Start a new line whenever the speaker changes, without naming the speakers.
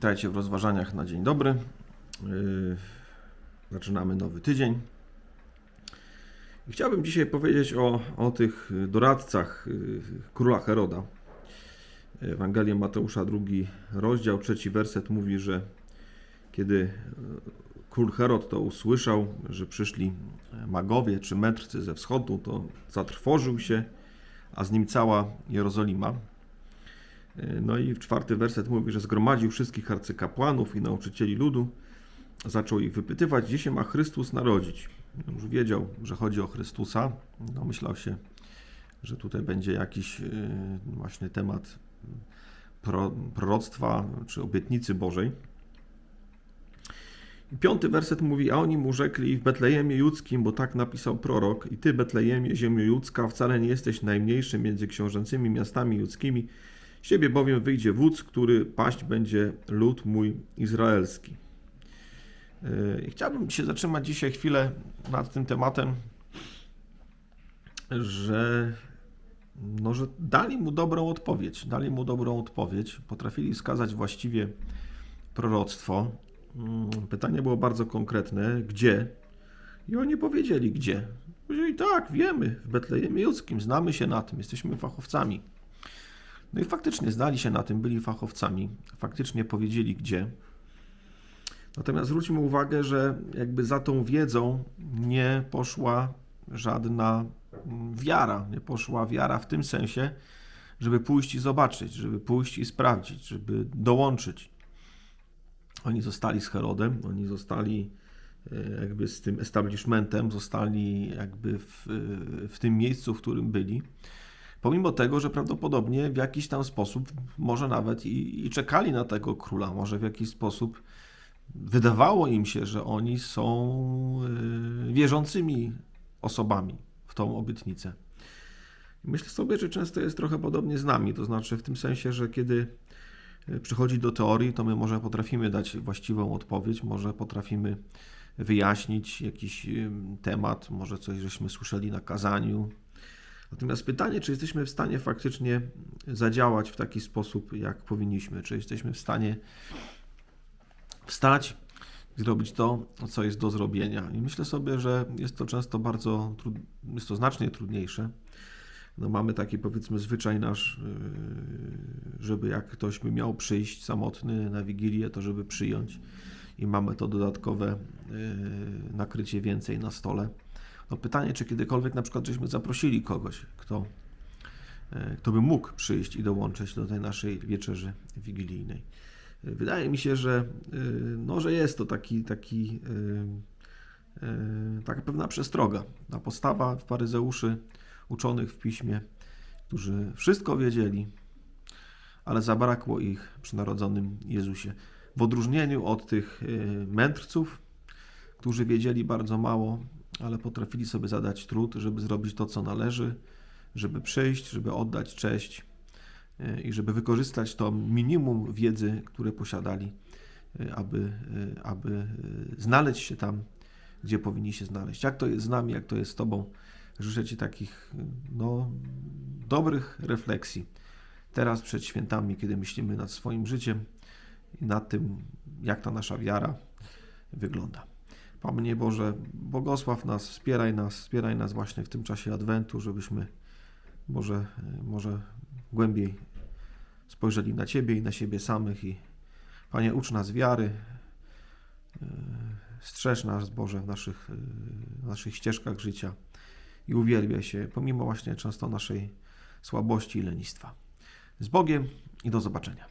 Witajcie w rozważaniach na dzień dobry. Yy, Zaczynamy nowy tydzień. Chciałbym dzisiaj powiedzieć o, o tych doradcach yy, króla Heroda. Ewangelia Mateusza, drugi rozdział, trzeci werset mówi, że kiedy yy, król Herod to usłyszał, że przyszli magowie czy mędrcy ze wschodu, to zatrwożył się, a z nim cała Jerozolima. No i czwarty werset mówi, że zgromadził wszystkich arcykapłanów i nauczycieli ludu, zaczął ich wypytywać, gdzie się ma Chrystus narodzić. Już wiedział, że chodzi o Chrystusa. Domyślał się, że tutaj będzie jakiś yy, właśnie temat pro, proroctwa czy obietnicy Bożej. Piąty werset mówi, a oni mu rzekli w Betlejemie Judzkim, bo tak napisał prorok, i ty Betlejemie, ziemio judzka, wcale nie jesteś najmniejszy między książęcymi miastami judzkimi, z ciebie bowiem wyjdzie wódz, który paść będzie lud mój izraelski. Yy, Chciałbym się zatrzymać dzisiaj chwilę nad tym tematem, że, no, że dali mu dobrą odpowiedź. Dali mu dobrą odpowiedź, potrafili wskazać właściwie proroctwo. Mm, Pytanie było bardzo konkretne: gdzie? I oni powiedzieli, gdzie. Powiedzieli, tak, wiemy, w Betlejemie Judzkim, znamy się na tym, jesteśmy fachowcami. No i faktycznie znali się na tym, byli fachowcami, faktycznie powiedzieli gdzie. Natomiast zwróćmy uwagę, że jakby za tą wiedzą nie poszła żadna mm, wiara, nie poszła wiara w tym sensie, żeby pójść i zobaczyć, żeby pójść i sprawdzić, żeby dołączyć. Oni zostali z Herodem, oni zostali e, jakby z tym establishmentem, zostali jakby w, w tym miejscu, w którym byli. Pomimo tego, że prawdopodobnie w jakiś tam sposób, może nawet i, i czekali na tego króla, może w jakiś sposób wydawało im się, że oni są y, wierzącymi osobami w tą obietnicę. Myślę sobie, że często jest trochę podobnie z nami, to znaczy w tym sensie, że kiedy y, przychodzi do teorii, to my może potrafimy dać właściwą odpowiedź, może potrafimy wyjaśnić jakiś temat, może coś żeśmy słyszeli na kazaniu. Natomiast pytanie, czy jesteśmy w stanie faktycznie zadziałać w taki sposób, jak powinniśmy, czy jesteśmy w stanie wstać zrobić to, co jest do zrobienia. I myślę sobie, że jest to często bardzo, jest to znacznie trudniejsze. No mamy taki powiedzmy zwyczaj nasz, yy, żeby jak ktoś by miał przyjść samotny na Wigilię, to żeby przyjąć i mamy to dodatkowe yy, nakrycie więcej na stole. No pytanie, czy kiedykolwiek na przykład żeśmy zaprosili kogoś, kto, yy, kto by mógł przyjść i dołączyć do tej naszej wieczerzy wigilijnej. Wydaje mi się, że, no, że jest to taki, taki, taka pewna przestroga, ta postawa faryzeuszy uczonych w piśmie, którzy wszystko wiedzieli, ale zabrakło ich przy narodzonym Jezusie. W odróżnieniu od tych mędrców, którzy wiedzieli bardzo mało, ale potrafili sobie zadać trud, żeby zrobić to, co należy, żeby przyjść, żeby oddać cześć i żeby wykorzystać to minimum wiedzy, które posiadali, aby, aby znaleźć się tam, gdzie powinni się znaleźć. Jak to jest z nami, jak to jest z Tobą? Życzę Ci takich no, dobrych refleksji teraz przed świętami, kiedy myślimy nad swoim życiem i nad tym, jak ta nasza wiara wygląda. Panie Boże, błogosław nas, wspieraj nas, wspieraj nas właśnie w tym czasie Adwentu, żebyśmy może, może głębiej spojrzeli na Ciebie i na siebie samych i Panie, ucz nas wiary, yy, strzeż nas, Boże, w naszych, yy, w naszych ścieżkach życia i uwielbiaj się, pomimo właśnie często naszej słabości i lenistwa. Z Bogiem i do zobaczenia.